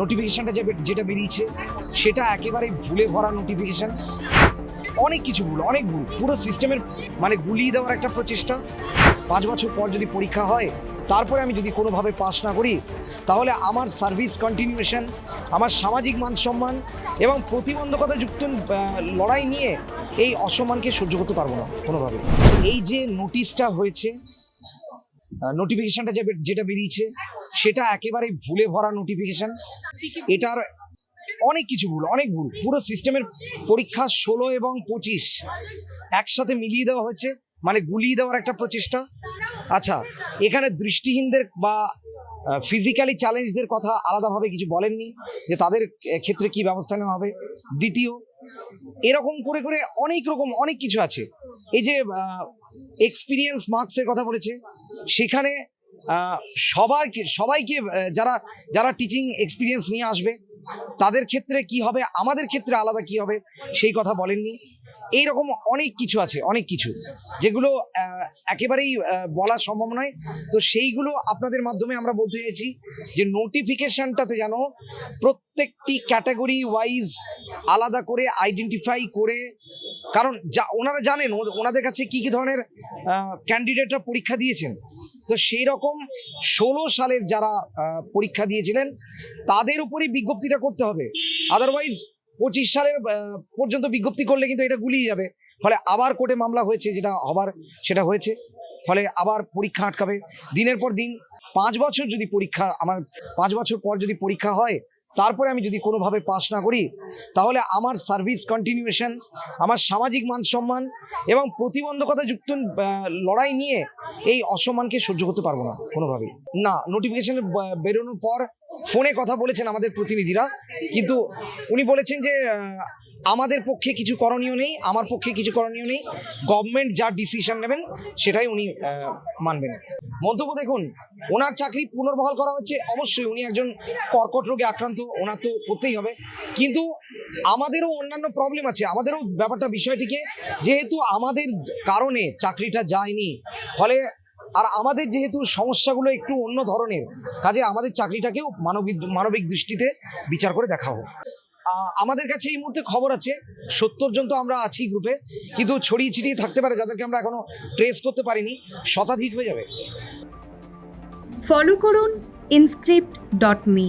নোটিফিকেশনটা যেটা বেরিয়েছে, সেটা একেবারেই ভুলে ভরা নোটিফিকেশন অনেক কিছু ভুল, অনেক ভুল। পুরো সিস্টেমের মানে গুলিয়ে দেওয়ার একটা প্রচেষ্টা। পাঁচ বছর পর যদি পরীক্ষা হয়, তারপরে আমি যদি কোনোভাবে পাস না করি, তাহলে আমার সার্ভিস কন্টিনিউশন আমার সামাজিক মান সম্মান এবং প্রতিবন্ধকতা যুক্ত লড়াই নিয়ে এই অসম্মানকে সহ্য করতে পারব না কোনোভাবে। এই যে নোটিশটা হয়েছে নোটিফিকেশনটা যেটা বেরিয়েছে সেটা একেবারেই ভুলে ভরা নোটিফিকেশান এটার অনেক কিছু ভুল, অনেক ভুল। পুরো সিস্টেমের পরীক্ষা ষোলো এবং পঁচিশ একসাথে মিলিয়ে দেওয়া হয়েছে মানে গুলিয়ে দেওয়ার একটা প্রচেষ্টা। আচ্ছা এখানে দৃষ্টিহীনদের বা ফিজিক্যালি চ্যালেঞ্জদের কথা আলাদাভাবে কিছু বলেননি, যে তাদের ক্ষেত্রে কি ব্যবস্থা নেওয়া হবে। দ্বিতীয়, এরকম করে করে অনেক রকম, অনেক কিছু আছে। এই যে এক্সপিরিয়েন্স মার্কসের কথা বলেছে, সেখানে সবাইকে সবাইকে যারা যারা টিচিং এক্সপিরিয়েন্স নিয়ে আসবে, তাদের ক্ষেত্রে কি হবে, আমাদের ক্ষেত্রে আলাদা কি হবে, সেই কথা বলেননি। এই রকম অনেক কিছু আছে, অনেক কিছু, যেগুলো একেবারেই বলা সম্ভব নয়। তো সেইগুলো আপনাদের মাধ্যমে আমরা বলতে চাইছি যে নোটিফিকেশনটাতে যেন প্রত্যেকটি ক্যাটাগরি ওয়াইজ আলাদা করে আইডেন্টিফাই করে, কারণ যা, ওনারা জানেন, ওনাদের কাছে কি কি ধরনের ক্যান্ডিডেটরা পরীক্ষা দিয়েছেন। তো সেই রকম ষোলো সালের যারা পরীক্ষা দিয়েছিলেন, তাদের উপরই বিজ্ঞপ্তিটা করতে হবে। আদারওয়াইজ পঁচিশ সালের পর্যন্ত বিজ্ঞপ্তি করলে কিন্তু এটা গুলিয়ে যাবে। ফলে আবার কোর্টে মামলা হয়েছে যেটা হবার, সেটা হয়েছে। ফলে আবার পরীক্ষা আটকাবে। দিনের পর দিন, পাঁচ বছর যদি পরীক্ষা, আমার পাঁচ বছর পর যদি পরীক্ষা হয় তারপরে আমি যদি কোনোভাবে পাস না করি, তাহলে আমার সার্ভিস কন্টিনিউয়েশন আমার সামাজিক মান সম্মান এবং প্রতিবন্ধকতা যুক্ত লড়াই নিয়ে এই অসম্মানকে সহ্য করতে পারব না কোনোভাবেই। না নোটিফিকেশন বেরোনোর পর ফোনে কথা বলেছেন আমাদের প্রতিনিধিরা, কিন্তু উনি বলেছেন যে আমাদের পক্ষে কিছু করণীয় নেই, আমার পক্ষে কিছু করণীয় নেই। গভর্নমেন্ট যা ডিসিশন নেবেন, সেটাই উনি মানবেন। মন্তব্য দেখুন, ওনার চাকরি পুনর্বহাল করা হচ্ছে, অবশ্যই উনি একজন কর্কট রোগে আক্রান্ত, ওনার তো করতেই হবে। কিন্তু আমাদেরও অন্যান্য প্রবলেম আছে, আমাদেরও ব্যাপারটা, বিষয়টিকে, যেহেতু আমাদের কারণে চাকরিটা যায়নি, ফলে আর আমাদের যেহেতু সমস্যাগুলো একটু অন্য ধরনের, কাজে আমাদের চাকরিটাকেও মানবিক মানবিক দৃষ্টিতে বিচার করে দেখা হোক। আমাদের কাছে এই মুহূর্তে খবর আছে, সত্তর জন তো আমরা আছি গ্রুপে কিন্তু ছড়িয়ে ছিটিয়ে থাকতে পারে, যাদেরকে আমরা এখনও ট্রেস করতে পারিনি, শতাধিক হয়ে যাবে। ফলো করুন ইনস্ক্রিপ্ট ডট মি